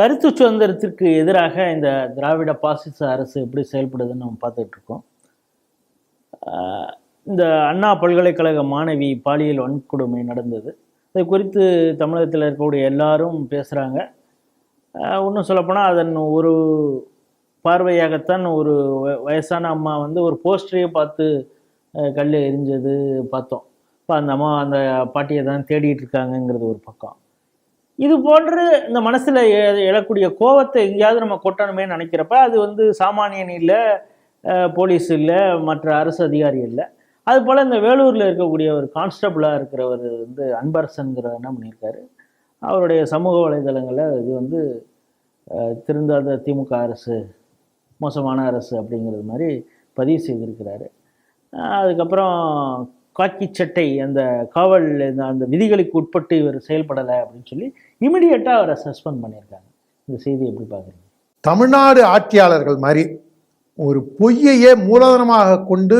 கருத்து சுதந்திரத்திற்கு எதிராக இந்த திராவிட பாசிச அரசு எப்படி செயல்படுதுன்னு நம்ம பார்த்துட்டு இருக்கோம். இந்த அண்ணா பல்கலைக்கழக மாணவி பாலியல் வன்கொடுமை நடந்தது. இது குறித்து தமிழகத்தில் இருக்கக்கூடிய எல்லாரும் பேசுகிறாங்க இன்னும் சொல்லப்போனால் அதன் ஒரு பார்வையாகத்தான் ஒரு வயசான அம்மா வந்து ஒரு போஸ்டரையே பார்த்து கல் எரிஞ்சது பார்த்தோம். இப்போ அந்த அம்மா அந்த பாட்டியை தான் தேடிட்டு இருக்காங்கங்கிறது ஒரு பக்கம். இது போன்று இந்த மனசில் எழக்கூடிய கோவத்தை எங்கேயாவது நம்ம கொட்டணுமே நினைக்கிறப்ப அது வந்து சாமானியன் இல்லை போலீஸ் இல்லை மற்ற அரசு அதிகாரி இல்லை. அது போல் இந்த வேலூரில் இருக்கக்கூடிய ஒரு கான்ஸ்டபிளாக இருக்கிறவர் வந்து அன்பரசன்கிற என்ன பண்ணியிருக்காரு? அவருடைய சமூக வலைதளங்களில் இது வந்து திருந்தாத திமுக அரசு மோசமான அரசு அப்படிங்கிறது மாதிரி பதிவு செய்திருக்கிறாரு. அதுக்கப்புறம் காக்கி சட்டை அந்த காவல் இந்த அந்த விதிகளுக்கு உட்பட்டு இவர் செயல்படலை அப்படின்னு சொல்லி இமிடியேட்டாக அவரை சஸ்பெண்ட் பண்ணியிருக்காங்க. இந்த செய்தி எப்படி பார்க்குறீங்க? தமிழ்நாடு ஆட்சியாளர்கள் மாதிரி ஒரு பொய்யையே மூலதனமாக கொண்டு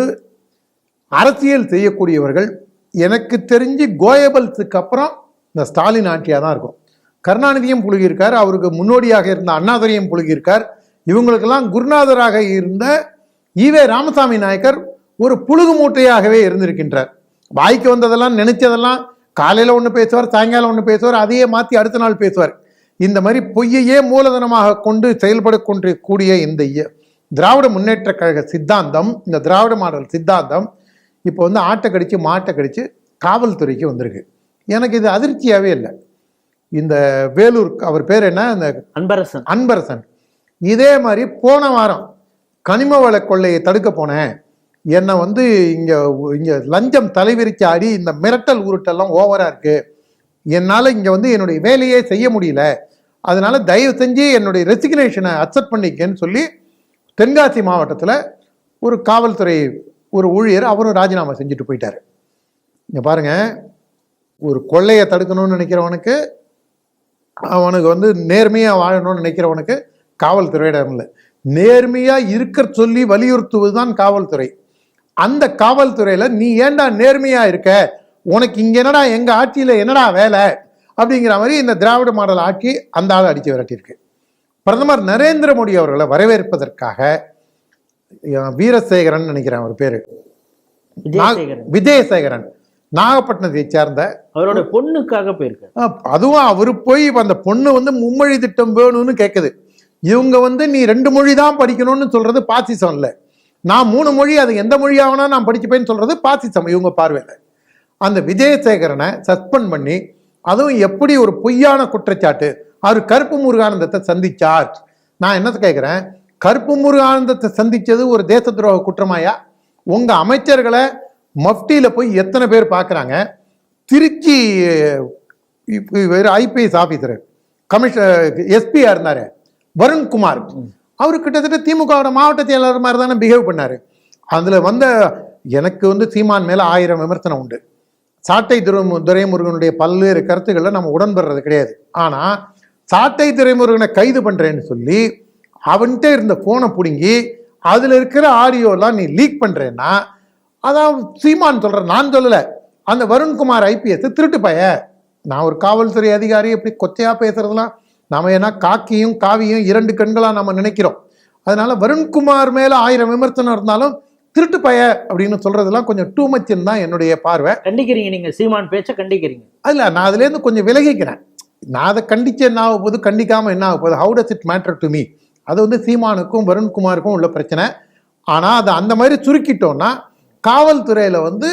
அரசியல் செய்யக்கூடியவர்கள் எனக்கு தெரிஞ்சு கோயபல்ஸுக்கு அப்புறம் இந்த ஸ்டாலின் ஆட்சியாக தான் இருக்கும். கருணாநிதியும் புழுகியிருக்கார் அவருக்கு முன்னோடியாக இருந்த அண்ணாதுரையும் புழுகியிருக்கார். இவங்களுக்கெல்லாம் குருநாதராக இருந்த ஈவே ராமசாமி நாயக்கர் ஒரு புழுகு மூட்டையாகவே இருந்திருக்கின்றார். வாய்க்கு வந்ததெல்லாம் நினைச்சதெல்லாம் காலையில் ஒன்று பேசுவார் சாயங்காலம் ஒன்று பேசுவார் அதையே மாற்றி அடுத்த நாள் பேசுவார். இந்த மாதிரி பொய்யையே மூலதனமாக கொண்டு செயல்பட கொண்டு கூடிய இந்த திராவிட முன்னேற்ற கழக சித்தாந்தம் இந்த திராவிட மாடல் சித்தாந்தம் இப்போ வந்து ஆட்டை கடிச்சு மாட்டை கடிச்சு காவல்துறைக்கு வந்திருக்கு. எனக்கு இது அதிர்ச்சியாகவே இல்லை. இந்த வேலூர் அவர் பேர் என்ன? இந்த அன்பரசன். அன்பரசன். இதே மாதிரி போன வாரம் கனிம வள கொள்ளையை தடுக்க போனேன். என்னை வந்து இங்கே இங்கே லஞ்சம் தலைவிரிச்சு ஆடி இந்த மிரட்டல் உருட்டெல்லாம் ஓவராக இருக்குது என்னால் இங்கே வந்து என்னுடைய வேலையே செய்ய முடியல. அதனால் தயவு செஞ்சு என்னுடைய ரெசிக்னேஷனை அக்செப்ட் பண்ணிக்கன்னு சொல்லி தென்காசி மாவட்டத்தில் ஒரு காவல்துறை ஒரு ஊழியர் அவரும் ராஜினாமா செஞ்சுட்டு போயிட்டார். இங்கே பாருங்கள் ஒரு கொள்ளையை தடுக்கணும்னு நினைக்கிறவனுக்கு அவனுக்கு வந்து நேர்மையாக வாழணும்னு நினைக்கிறவனுக்கு காவல்துறையிடம் இல்லை நேர்மையாக இருக்க சொல்லி வலியுறுத்துவது தான் காவல்துறை. அந்த காவல்துறையில் நீ ஏன்டா நேர்மையாக இருக்க? உனக்கு இங்கே என்னடா எங்கள் ஆட்சியில் என்னடா வேலை? அப்படிங்கிற மாதிரி இந்த திராவிட மாடல் ஆட்சி அந்த ஆள் அடித்து விரட்டியிருக்கு. பிரதமர் நரேந்திர மோடி அவர்களை வரவேற்பதற்காக வீரசேகரன் நினைக்கிறேன் அவர் பேர். விஜயசேகரன். நாகப்பட்டினத்தை சேர்ந்த அவரோட பொண்ணுக்காக போயிருக்காரு. ஆ, அதுவும் அவர் போய் அந்த பொண்ணு வந்து மும்மொழி திட்டம் வேணும்னு கேட்குது இவங்க வந்து நீ ரெண்டு மொழி தான் படிக்கணும்னு சொல்றது பாசிசம் இல்லை. நான் மூணு மொழி அது எந்த மொழியாகனா நான் படிச்சுப்பேன்னு சொல்றது பாசிசம் இவங்க பார்வையில். அந்த விஜயசேகரனை சஸ்பெண்ட் பண்ணி அதுவும் எப்படி ஒரு பொய்யான குற்றச்சாட்டு அவர் கருப்பு முருகானந்தத்தை சந்திச்சார். நான் என்னத்தை கேட்குறேன் கருப்பு முருகானந்தத்தை சந்திச்சது ஒரு தேச துரோக குற்றமாயா? உங்க அமைச்சர்களை மஃப்டியில் போய் எத்தனை பேர் பார்க்குறாங்க திருச்சி வேறு ஐபிஎஸ் ஆஃபீஸர் கமிஷனர் எஸ்பியா இருந்தார் வருண்குமார். அவர் கிட்டத்தட்ட திமுகவோட மாவட்ட செயலாளர் மாதிரி தானே பிஹேவ் பண்ணார். அதில் வந்த எனக்கு வந்து சீமான் மேலே ஆயிரம் விமர்சனம் உண்டு. சாட்டை துரை துரைமுருகனுடைய பல்வேறு கருத்துக்களை நம்ம உடன்படுறது கிடையாது. ஆனால் சாட்டை துரைமுருகனை கைது பண்ணுறேன்னு சொல்லி அவன்கிட்ட இருந்த ஃபோனை பிடுங்கி அதில் இருக்கிற ஆடியோலாம் நீ லீக் பண்ணுறேன்னா அதான் சீமான் சொல்கிறேன் நான் சொல்லலை. அந்த வருண்குமார் ஐபிஎஸ் திருட்டு பய நான் ஒரு காவல்துறை அதிகாரி எப்படி கொச்சையாக பேசுறதெல்லாம் நாம ஏன்னா காக்கியும் காவியும் இரண்டு கண்களா நம்ம நினைக்கிறோம். அதனால வருண்குமார் மேல ஆயிரம் விமர்சனம் இருந்தாலும் திருட்டு பைய அப்படின்னு சொல்றதெல்லாம் கொஞ்சம் டூ மச்ன்னு தான் என்னுடைய பார்வை. கண்டிக்கிறீங்க நீங்க சீமான் பேச்ச கண்டிக்கிறீங்க. அதில் நான் அதுலேருந்து கொஞ்சம் விலகிக்கிறேன். நான் அதை கண்டிச்சு என்ன ஆக போகுது? கண்டிக்காம என்ன ஆக போகுது? How does it matter to me அது வந்து சீமானுக்கும் வருண்குமாருக்கும் உள்ள பிரச்சனை. ஆனால் அதை அந்த மாதிரி சுருக்கிட்டோம்னா காவல்துறையில் வந்து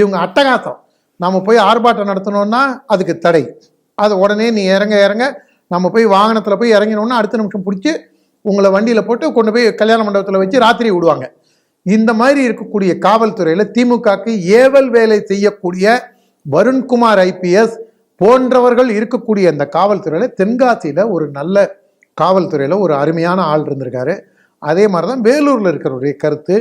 இவங்க அட்டகாசம். நம்ம போய் ஆர்ப்பாட்டம் நடத்தணும்னா அதுக்கு தடை. அது உடனே நீ இறங்க இறங்க நம்ம போய் வாகனத்தில் போய் இறங்கினோம்னா அடுத்த நிமிஷம் பிடிச்சி உங்களை வண்டியில் போட்டு கொண்டு போய் கல்யாண மண்டபத்தில் வச்சு ராத்திரி விடுவாங்க. இந்த மாதிரி இருக்கக்கூடிய காவல்துறையில் திமுகக்கு ஏவல் வேலை செய்யக்கூடிய வருண்குமார் ஐபிஎஸ் போன்றவர்கள் இருக்கக்கூடிய அந்த காவல்துறையில் தென்காசியில் ஒரு நல்ல காவல்துறையில் ஒரு அருமையான ஆள் இருந்திருக்காரு. அதே மாதிரி தான் வேலூரில் இருக்கிறவருடைய கருத்து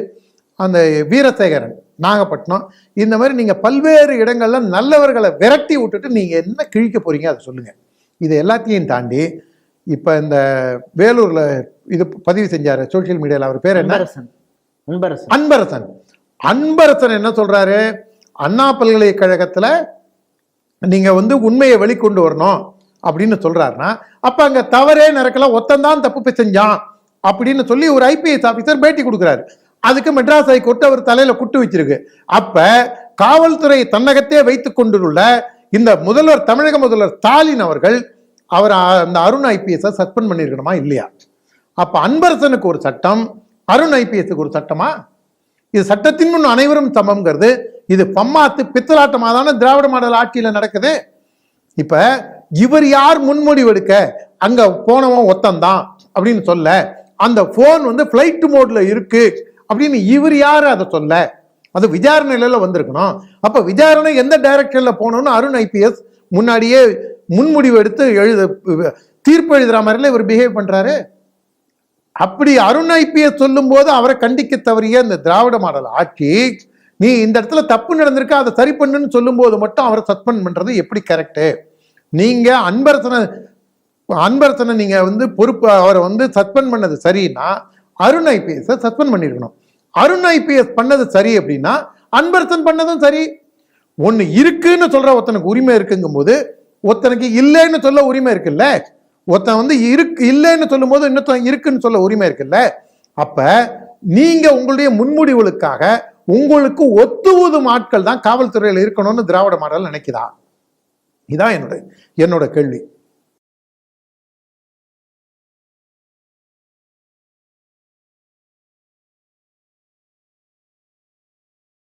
அந்த வீரசேகரன் நாகப்பட்டினம் இந்த மாதிரி நீங்கள் பல்வேறு இடங்களில் நல்லவர்களை விரட்டி விட்டுட்டு நீங்கள் என்ன கிழிக்க போகிறீங்க அதை சொல்லுங்கள் இது எல்லாத்தையும் தாண்டி இப்போ இந்த வேலூரில் இது பதிவு செஞ்சார் சோஷியல் மீடியாவில் அவர் பேர் என்ன? அன்பரசன். அன்பரசன். அன்பரசன். என்ன சொல்றாரு? அண்ணா பல்கலைக்கழகத்துல நீங்க வந்து உண்மையை வெளிக்கொண்டு வரணும் அப்படின்னு சொல்றாருன்னா அப்ப அங்க தவறே நடக்கல ஒத்தந்தான் தப்பு செஞ்சான் அப்படின்னு சொல்லி ஒரு ஐபிஎஸ் ஆபீசர் பேட்டி கொடுக்குறாரு. அதுக்கு மெட்ராஸ் ஹைகோர்ட் அவர் தலையில குட்டு வச்சிருக்கு. அப்ப காவல்துறை தன்னகத்தே வைத்துக் கொண்டுள்ள இந்த முதல்வர் தமிழக முதல்வர் ஸ்டாலின் அவர்கள் அவர் அந்த அருண் ஐபிஎஸை சஸ்பெண்ட் பண்ணியிருக்கணுமா? இல்லையா. அப்போ அன்பரசனுக்கு ஒரு சட்டம் அருண் ஐபிஎஸ்க்கு ஒரு சட்டமா? இது சட்டத்தின் முன் அனைவரும் சமம்ங்கிறது. இது பம்மாத்து பித்தலாட்டமா தானே திராவிட மாடல் ஆட்சியில் நடக்குது. இப்போ இவர் யார் முன்மொழிவு எடுக்க? போனவன் ஒத்தந்தான் அப்படின்னு சொல்ல அந்த ஃபோன் வந்து ஃப்ளைட் மோட்ல இருக்கு அப்படின்னு இவர் யார் அதை சொல்ல? அது விசாரணையில வந்திருக்கணும். அப்போ விசாரணை எந்த டைரக்ஷனில் போகணும்னு அருண் ஐபிஎஸ் முன்னாடியே முன்முடிவு எடுத்து எழுத தீர்ப்பு எழுதுகிற மாதிரில இவர் பிஹேவ் பண்ணுறாரு அப்படி அருண் ஐபிஎஸ் சொல்லும்போது அவரை கண்டிக்க தவறிய இந்த திராவிட மாடல் ஆட்சி நீ இந்த இடத்துல தப்பு நடந்திருக்க அதை சரி பண்ணுன்னு சொல்லும்போது மட்டும் அவரை சஸ்பெண்ட் பண்ணுறது எப்படி கரெக்டு நீங்கள் அன்பரசனை அன்பரசனை நீங்கள் வந்து பொறுப்பு அவரை வந்து சஸ்பெண்ட் பண்ணது சரின்னா அருண் ஐபிஎஸை சஸ்பெண்ட் பண்ணியிருக்கணும் அருண் ஐபிஎஸ் பண்ணது சரி அப்படின்னா அன்பரசன் பண்ணதும் சரி. ஒன்று இருக்குன்னு சொல்கிற ஒருத்தனுக்கு உரிமை இருக்குங்கும்போது ஒருத்தனுக்கு இல்லைன்னு சொல்ல உரிமை இருக்குல்ல? ஒருத்தன் வந்து இருக்கு இல்லைன்னு சொல்லும் போது இன்னொருத்தன் இருக்குன்னு சொல்ல உரிமை இருக்குல்ல? அப்ப நீங்க உங்களுடைய முன்முடிவுகளுக்காக உங்களுக்கு ஒத்து ஊதும் ஆட்கள் தான் காவல்துறையில் இருக்கணும்னு திராவிட மாடல் நினைக்குதா? இதான் என்னோட என்னோட கேள்வி.